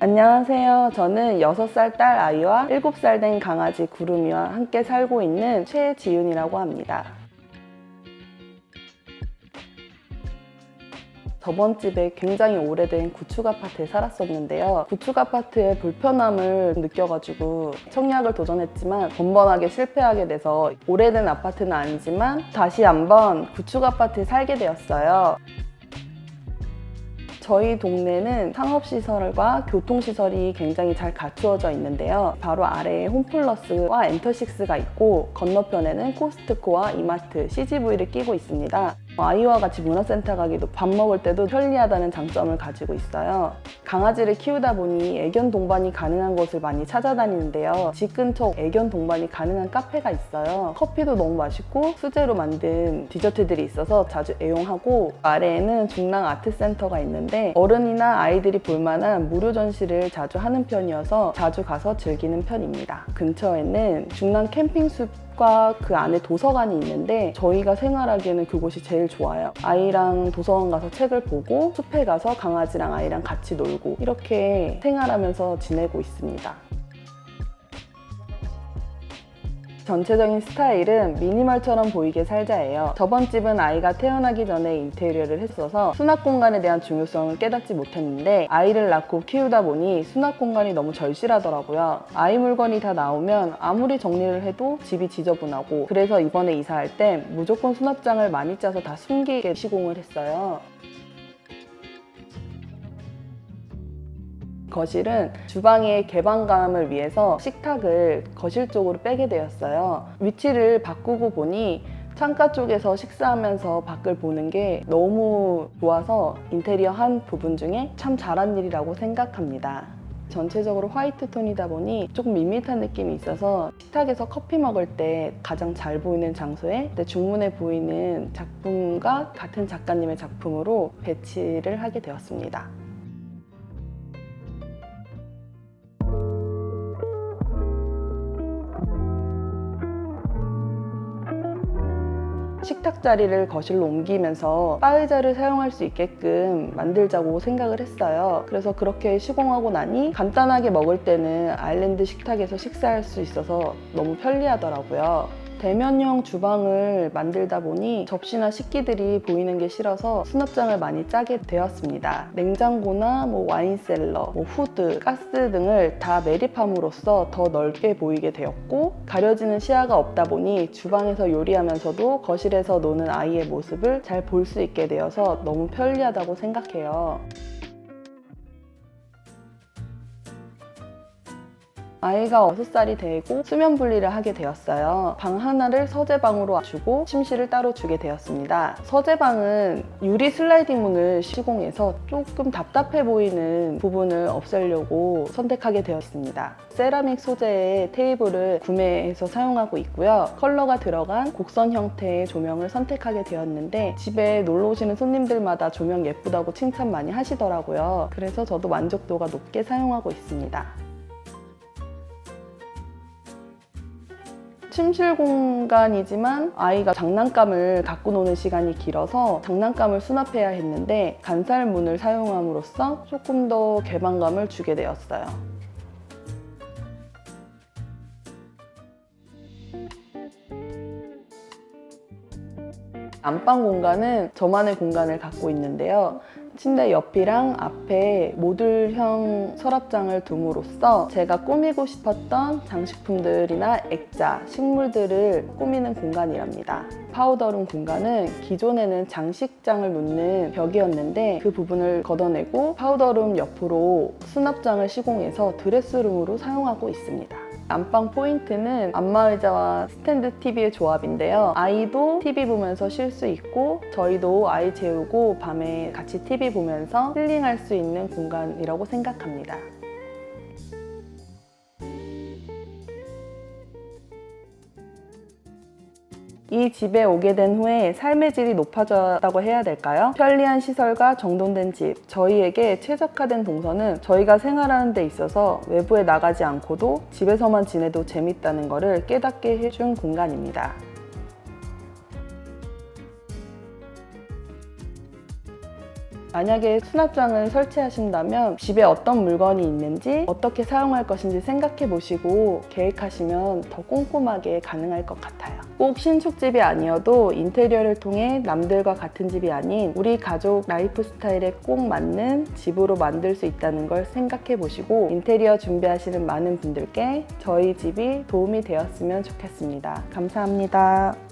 안녕하세요. 저는 6살 딸 아이와 7살 된 강아지 구름이와 함께 살고 있는 최지윤이라고 합니다. 저번 집에 굉장히 오래된 구축 아파트에 살았었는데요. 구축 아파트의 불편함을 느껴가지고 청약을 도전했지만 번번하게 실패하게 돼서 오래된 아파트는 아니지만 다시 한번 구축 아파트에 살게 되었어요. 저희 동네는 상업시설과 교통시설이 굉장히 잘 갖추어져 있는데요. 바로 아래에 홈플러스와 엔터식스가 있고 건너편에는 코스트코와 이마트, CGV를 끼고 있습니다. 아이와 같이 문화센터 가기도 밥 먹을 때도 편리하다는 장점을 가지고 있어요. 강아지를 키우다 보니 애견 동반이 가능한 곳을 많이 찾아다니는데요. 집 근처 애견 동반이 가능한 카페가 있어요. 커피도 너무 맛있고 수제로 만든 디저트들이 있어서 자주 애용하고 아래에는 중랑 아트센터가 있는데 어른이나 아이들이 볼만한 무료 전시를 자주 하는 편이어서 자주 가서 즐기는 편입니다. 근처에는 중랑 캠핑숲 과 그 안에 도서관이 있는데 저희가 생활하기에는 그곳이 제일 좋아요. 아이랑 도서관 가서 책을 보고 숲에 가서 강아지랑 아이랑 같이 놀고 이렇게 생활하면서 지내고 있습니다. 전체적인 스타일은 미니멀처럼 보이게 살자예요. 저번 집은 아이가 태어나기 전에 인테리어를 했어서 수납 공간에 대한 중요성을 깨닫지 못했는데 아이를 낳고 키우다 보니 수납 공간이 너무 절실하더라고요. 아이 물건이 다 나오면 아무리 정리를 해도 집이 지저분하고 그래서 이번에 이사할 때 무조건 수납장을 많이 짜서 다 숨기게 시공을 했어요. 거실은 주방의 개방감을 위해서 식탁을 거실 쪽으로 빼게 되었어요. 위치를 바꾸고 보니 창가 쪽에서 식사하면서 밖을 보는 게 너무 좋아서 인테리어 한 부분 중에 참 잘한 일이라고 생각합니다. 전체적으로 화이트 톤이다 보니 조금 밋밋한 느낌이 있어서 식탁에서 커피 먹을 때 가장 잘 보이는 장소에 내 중문에 보이는 작품과 같은 작가님의 작품으로 배치를 하게 되었습니다. 식탁 자리를 거실로 옮기면서 바 의자를 사용할 수 있게끔 만들자고 생각을 했어요. 그래서 그렇게 시공하고 나니 간단하게 먹을 때는 아일랜드 식탁에서 식사할 수 있어서 너무 편리하더라고요. 대면형 주방을 만들다 보니 접시나 식기들이 보이는 게 싫어서 수납장을 많이 짜게 되었습니다. 냉장고나 뭐 와인셀러, 뭐 후드, 가스 등을 다 매립함으로써 더 넓게 보이게 되었고 가려지는 시야가 없다 보니 주방에서 요리하면서도 거실에서 노는 아이의 모습을 잘 볼 수 있게 되어서 너무 편리하다고 생각해요. 아이가 6살이 되고 수면 분리를 하게 되었어요. 방 하나를 서재방으로 주고 침실을 따로 주게 되었습니다. 서재방은 유리 슬라이딩 문을 시공해서 조금 답답해 보이는 부분을 없애려고 선택하게 되었습니다. 세라믹 소재의 테이블을 구매해서 사용하고 있고요. 컬러가 들어간 곡선 형태의 조명을 선택하게 되었는데 집에 놀러 오시는 손님들마다 조명 예쁘다고 칭찬 많이 하시더라고요. 그래서 저도 만족도가 높게 사용하고 있습니다. 침실 공간이지만 아이가 장난감을 갖고 노는 시간이 길어서 장난감을 수납해야 했는데 간살문을 사용함으로써 조금 더 개방감을 주게 되었어요. 안방 공간은 저만의 공간을 갖고 있는데요. 침대 옆이랑 앞에 모듈형 서랍장을 둠으로써 제가 꾸미고 싶었던 장식품들이나 액자, 식물들을 꾸미는 공간이랍니다. 파우더룸 공간은 기존에는 장식장을 놓는 벽이었는데 그 부분을 걷어내고 파우더룸 옆으로 수납장을 시공해서 드레스룸으로 사용하고 있습니다. 안방 포인트는 안마의자와 스탠드 TV의 조합인데요. 아이도 TV 보면서 쉴 수 있고 저희도 아이 재우고 밤에 같이 TV 보면서 힐링할 수 있는 공간이라고 생각합니다. 이 집에 오게 된 후에 삶의 질이 높아졌다고 해야 될까요? 편리한 시설과 정돈된 집. 저희에게 최적화된 동선은 저희가 생활하는 데 있어서 외부에 나가지 않고도 집에서만 지내도 재밌다는 것을 깨닫게 해준 공간입니다. 만약에 수납장을 설치하신다면 집에 어떤 물건이 있는지 어떻게 사용할 것인지 생각해 보시고 계획하시면 더 꼼꼼하게 가능할 것 같아요. 꼭 신축집이 아니어도 인테리어를 통해 남들과 같은 집이 아닌 우리 가족 라이프 스타일에 꼭 맞는 집으로 만들 수 있다는 걸 생각해 보시고 인테리어 준비하시는 많은 분들께 저희 집이 도움이 되었으면 좋겠습니다. 감사합니다.